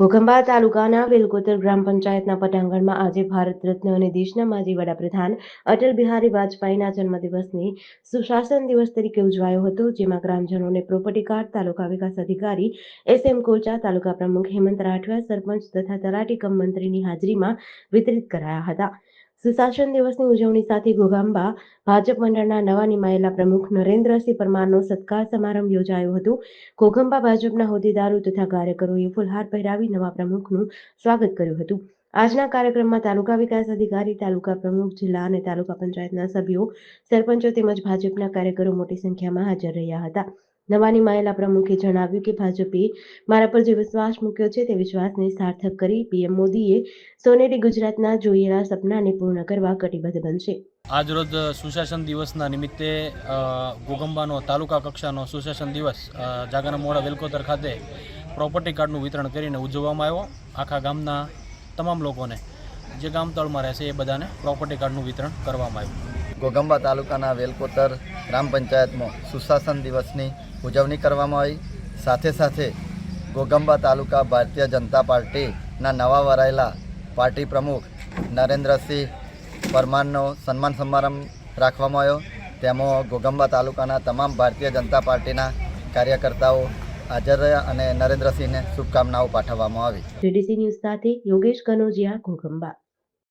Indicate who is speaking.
Speaker 1: ઘોઘંબા તાલુકાના વેલકોતર ગ્રામ પંચાયતના પટાંગણમાં આજે ભારત રત્ન અને દેશના માજી વડાપ્રધાન અટલ બિહારી વાજપેયીના જન્મદિવસની સુશાસન દિવસ તરીકે ઉજવાયો હતો, જેમાં ગ્રામજનોને પ્રોપર્ટી કાર્ડ, તાલુકા વિકાસ અધિકારી એસ એમ કોચા તાલુકા પ્રમુખ હેમંત રાઠવા, સરપંચ તથા તલાટી કમ મંત્રીની હાજરીમાં વિતરિત કરાયા હતા. સુશાસન દિવસની ઉજવણી સાથે ગોગાંબા ભાજપ મંડળના નવા નિમાયેલા પ્રમુખ નરેન્દ્રસિંહ પરમારનો સત્કાર સમારંભ યોજાયો હતો. ઘોઘંબા ભાજપના હોદ્દેદારો તથા કાર્યકરોએ ફુલહાર પહેરાવી નવા પ્રમુખનું સ્વાગત કર્યું હતું. આજના કાર્યક્રમમાં તાલુકા વિકાસ અધિકારી, તાલુકા પ્રમુખ, જિલ્લા અને તાલુકા પંચાયતના સભ્યો, સરપંચો તેમજ ભાજપના કાર્યકરો મોટી સંખ્યામાં હાજર રહ્યા હતા. નવા નિમાયેલા પ્રમુખે જણાવ્યું કે ભાજપે મારા પર જે વિશ્વાસ મૂક્યો છે તે વિશ્વાસને સાર્થક કરી પીએમ મોદીએ સોનેરી ગુજરાતના જોયેલા સપનાને પૂર્ણ કરવા કટિબદ્ધ બનશે.
Speaker 2: આજરોજ સુશાસન દિવસના નિમિત્તે ગોગંબાનો તાલુકા કક્ષાનો સુશાસન દિવસ જાગાના મોડા વેલકોતર ખાતે પ્રોપર્ટી કાર્ડનું વિતરણ કરીને ઉજવવામાં આવ્યો. આખા ગામના તમામ લોકોને જે ગામતળમાં રહેશે એ બધાને પ્રોપર્ટી કાર્ડનું વિતરણ કરવામાં આવ્યું.
Speaker 3: ગોગંબા તાલુકાના વેલકોતર ગ્રામ પંચાયતમાં સુશાસન દિવસની ઉજવણી કરવામાં આવી. સાથે સાથે ગોગંબા તાલુકા ભારતીય જનતા પાર્ટીના નવા વરાયેલા પાર્ટી પ્રમુખ નરેન્દ્રસિંહ પરમારનો સન્માન સમારંભ રાખવામાં આવ્યો. તેમાં ગોગંબા તાલુકાના તમામ ભારતીય જનતા પાર્ટીના કાર્યકર્તાઓ હાજર રહ્યા અને નરેન્દ્રસિંહને શુભકામનાઓ પાઠવવામાં આવી.
Speaker 1: યોગેશ કનોજિયા ઘોઘંબા